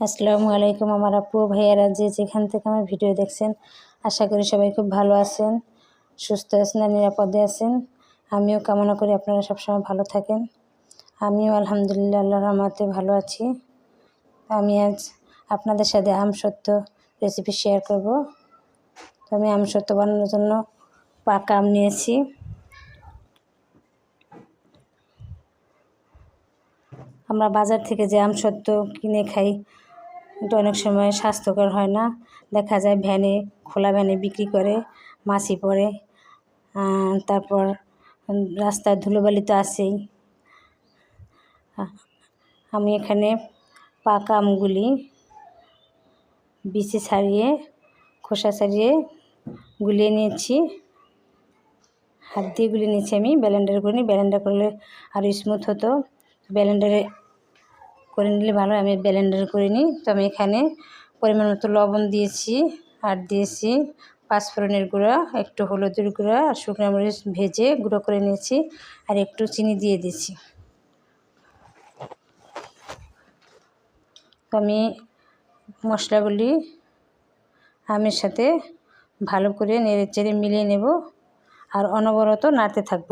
আসসালামু আলাইকুম আমার আপু, ভাইয়ারা যে যেখান থেকে আমার ভিডিও দেখছেন, আশা করি সবাই খুব ভালো আছেন, সুস্থ আছেন আর নিরাপদে আছেন। আমিও কামনা করি আপনারা সবসময় ভালো থাকেন। আমিও আলহামদুলিল্লাহ আল্লাহ রহমতে ভালো আছি। আমি আজ আপনাদের সাথে আম সত্য রেসিপি শেয়ার করব। তো আমি আম সত্য বানানোর জন্য পাকা আম নিয়েছি। আমরা বাজার থেকে যে আম সত্য কিনে খাই এটা অনেক সময় স্বাস্থ্যকর হয় না। দেখা যায় ভ্যানে, খোলা ভ্যানে বিক্রি করে, মাছি পড়ে তারপর রাস্তায় ধুলোবালি তো আছেই। আমি এখানে পাকা আমগুলি বিচি ছাড়িয়ে, খোসা ছাড়িয়ে গুলিয়ে নিয়েছি। হাত দিয়ে গুলিয়ে নিয়েছি আমি। ব্যালেন্ডার করে নিই ব্যালেন্ডার করলে আরও স্মুথ হতো। ব্যালেন্ডারে করে নিলে ভালো আমি ব্লেন্ডার করে নিই। তো আমি এখানে পরিমাণ মতো লবণ দিয়েছি আর দিয়েছি পাঁচফোড়নের গুঁড়া, একটু হলুদের গুঁড়া আর শুকনো মরিচ ভেজে গুঁড়ো করে নিয়েছি আর একটু চিনি দিয়ে দিয়েছি। তো আমি মশলাগুলি আমের সাথে ভালো করে নেড়ে চেড়ে মিলিয়ে নেব আর অনবরত নাড়তে থাকব।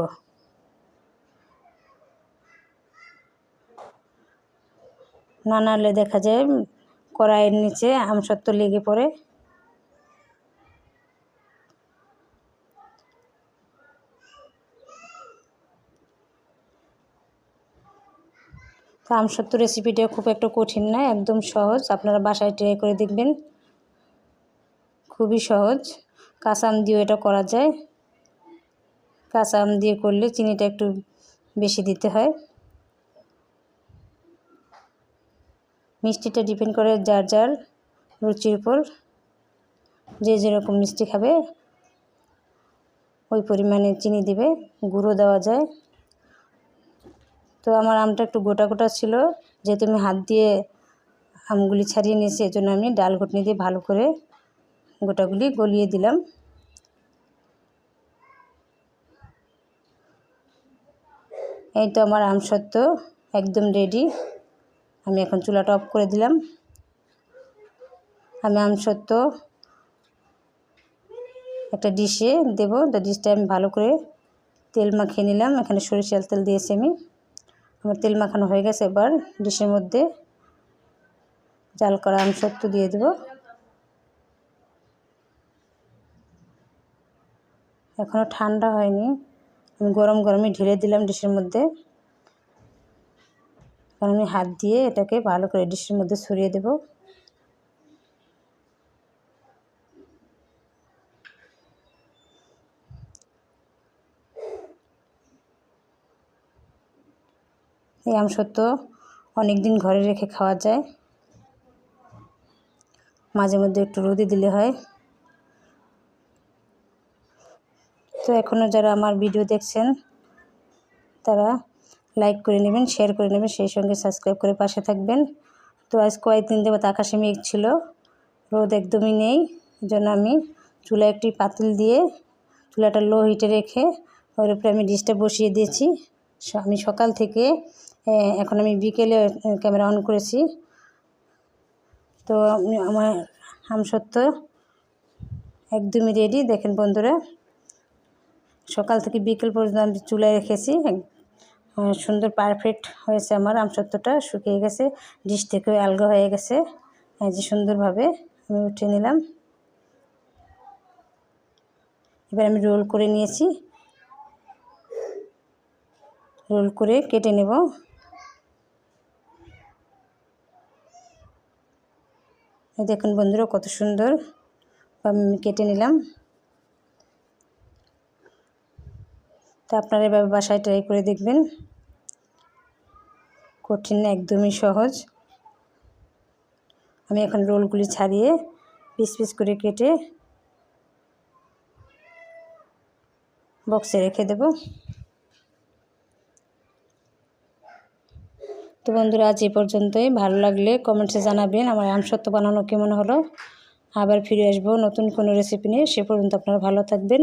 না নাড়লে দেখা যায় কড়াইয়ের নিচে আমসত্ত্ব লেগে পড়ে। আমসত্ত্ব রেসিপিটা খুব একটা কঠিন নয় একদম সহজ। আপনারা বাসায় ট্রাই করে দেখবেন। খুবই সহজ। কাঁচা আম দিয়েও এটা করা যায়। কাঁচা আম দিয়ে করলে চিনিটা একটু বেশি দিতে হয়। মিষ্টিটা ডিপেন্ড করে যার যার রুচির উপর যে যেরকম মিষ্টি খাবে, ওই পরিমাণে চিনি দিবে, গুঁড়ো দেওয়া যায়। তো আমার আমটা একটু গোটা গোটা ছিল, যেহেতু আমি হাত দিয়ে আমগুলি ছাড়িয়ে নিয়েছি, এজন্য আমি ডাল ঘুটনি দিয়ে ভালো করে গোটাগুলি গলিয়ে দিলাম। এই তো আমার আম সত্ত্ব একদম রেডি আমি এখন চুলাটা অফ করে দিলাম। আমি আমসত্ত্ব একটা ডিশে দেবো। তো ডিশটা আমি ভালো করে তেল মাখিয়ে নিলাম। এখানে সরিষার তেল দিয়েছি আমি। আমার তেল মাখানো হয়ে গেছে এবার ডিশের মধ্যে। জাল করা আমসত্ত্ব দিয়ে দেব। এখনও ঠান্ডা হয়নি। আমি গরম গরমই ঢেলে দিলাম ডিশের মধ্যে। এখন আমি হাত দিয়ে এটাকে ভালো করে ডিশের মধ্যে ছড়িয়ে দেব। এই আমসত্ব অনেক দিন ঘরে রেখে খাওয়া যায়। মাঝে মধ্যে একটু রোদে দিলে হয়। তো এখনও যারা আমার ভিডিও দেখছেন, তারা লাইক করে নেবেন শেয়ার করে নেবেন, সেই সঙ্গে সাবস্ক্রাইব করে পাশে থাকবেন। তো আজ কয়েকদিন দেবো আকাশে মেঘ ছিল, রোদ একদমই নেই জন্য আমি চুলা একটি পাতিল দিয়ে চুলাটা লো হিটে রেখে ওর উপরে আমি ডিশটা বসিয়ে দিয়েছি। আমি সকাল থেকে এখন আমি বিকেলে ক্যামেরা অন করেছি। তো আমার সত্য, একদমই রেডি দেখেন বন্ধুরা। সকাল থেকে বিকেল পর্যন্ত আমি চুলায় রেখেছি সুন্দর পারফেক্ট হয়েছে আমার, আমসত্বটা শুকিয়ে গেছে ডিশ থেকেও আলগা হয়ে গেছে। যে সুন্দরভাবে আমি উঠে নিলাম। এবার আমি রোল করে নিয়েছি। রোল করে কেটে নেব। দেখুন বন্ধুরা, কত সুন্দর। আমি কেটে নিলাম। তো আপনারা এভাবে বাসায় ট্রাই করে দেখবেন। কঠিন, একদমই সহজ। আমি এখন রোলগুলি ছাড়িয়ে পিস পিস করে কেটে বক্সে রেখে দেব। তো বন্ধুরা, আজ এ পর্যন্তই। ভালো লাগলে কমেন্টসে জানাবেন আমার আমসত্ব বানানো কেমন হলো। আবার ফিরে আসব নতুন কোনো রেসিপি নিয়ে। সে পর্যন্ত আপনারা ভালো থাকবেন।